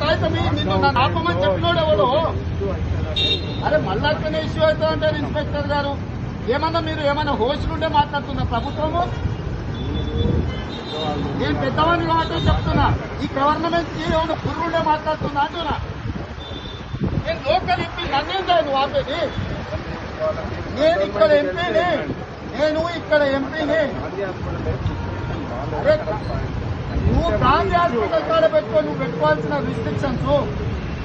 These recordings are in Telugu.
నన్ను ఆపమని చెప్పినోడు ఎవడు? అరే మళ్ళీ ఇష్యూ అవుతా అంటారు ఇన్స్పెక్టర్ గారు ఏమన్నా మీరు ఏమన్నా హోస్టులుంటే మాట్లాడుతున్నా మాట్లాడుతున్న ప్రభుత్వము? నేను పెద్దవాడిని కాబట్టి చెప్తున్నా ఈ గవర్నమెంట్కి ఏమైనా పుర్రుండే మాట్లాడుతున్నా అంటున్నా. నేను లోకల్ ఎంపీ నన్నేందా నువ్వు ఆపేది నేను ఇక్కడ ఎంపీని నేను ఇక్కడ ఎంపీని. అరే నువ్వు గాంధీ హాస్పిటల్ కాడ పెట్టుకో నువ్వు పెట్టుకోవాల్సిన రిస్ట్రిక్షన్స్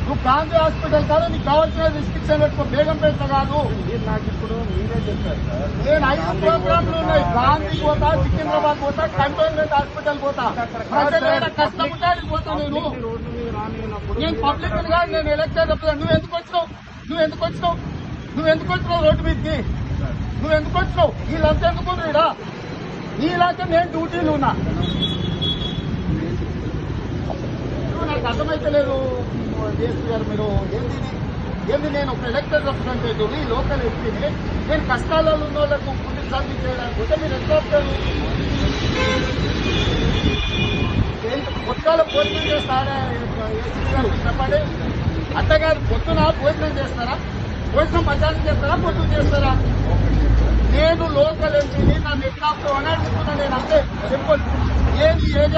నువ్వు గాంధీ హాస్పిటల్ కాడ నీకు కావాల్సిన రిస్ట్రిక్షన్ పెట్టుకో. బేగం పెద్ద కాదు. నాకు ఇప్పుడు మీరే చెప్పారు సార్. నేను ఐదు ప్రోగ్రాంలు ఉన్నాయి. గాంధీ పోతా సికింద్రాబాద్ పోతా కంటోన్మెంట్ హాస్పిటల్ పోతా. ప్రజలు కష్టపడ్డానికి పోతా నేను. నేను పబ్లిక్ కాదు నేను ఎలక్షన్ చెప్తాను నువ్వు ఎందుకు వచ్చినావు? నువ్వు ఎందుకు వచ్చినావు? నువ్వు ఎందుకు వచ్చినావు రోడ్డు మీదకి? నువ్వు ఎందుకు వచ్చినావు? వీళ్ళంతా ఎందుకు నీలాంటి నేను డ్యూటీలు ఉన్నా. నువ్వు నాకు అర్థమైతలేదు. జేసీ గారు మీరు ఏంది? ఏంది నేను ఒక ఎలక్టెడ్ రిప్రజెంటేటివ్ ఈ లోకల్ ఎంపీని నేను కష్టాలలో ఉన్న వాళ్ళకు పుట్టి సాధ్యం చేయడానికి పోతే మీరు ఎంత వస్తారు పొత్తాలు భోజనం చేస్తారా? ఏసీ గారు చెప్పండి. అత్తగారు పొద్దున భోజనం చేస్తారా? భోజనం మధ్యాహ్నం చేస్తారా? పొద్దున చేస్తారా? నేను లోకల్ ఎంపీని నన్ను ఎట్లా అని అడుగుతున్నా నేను అంతే. సింపుల్. ఏది ఏది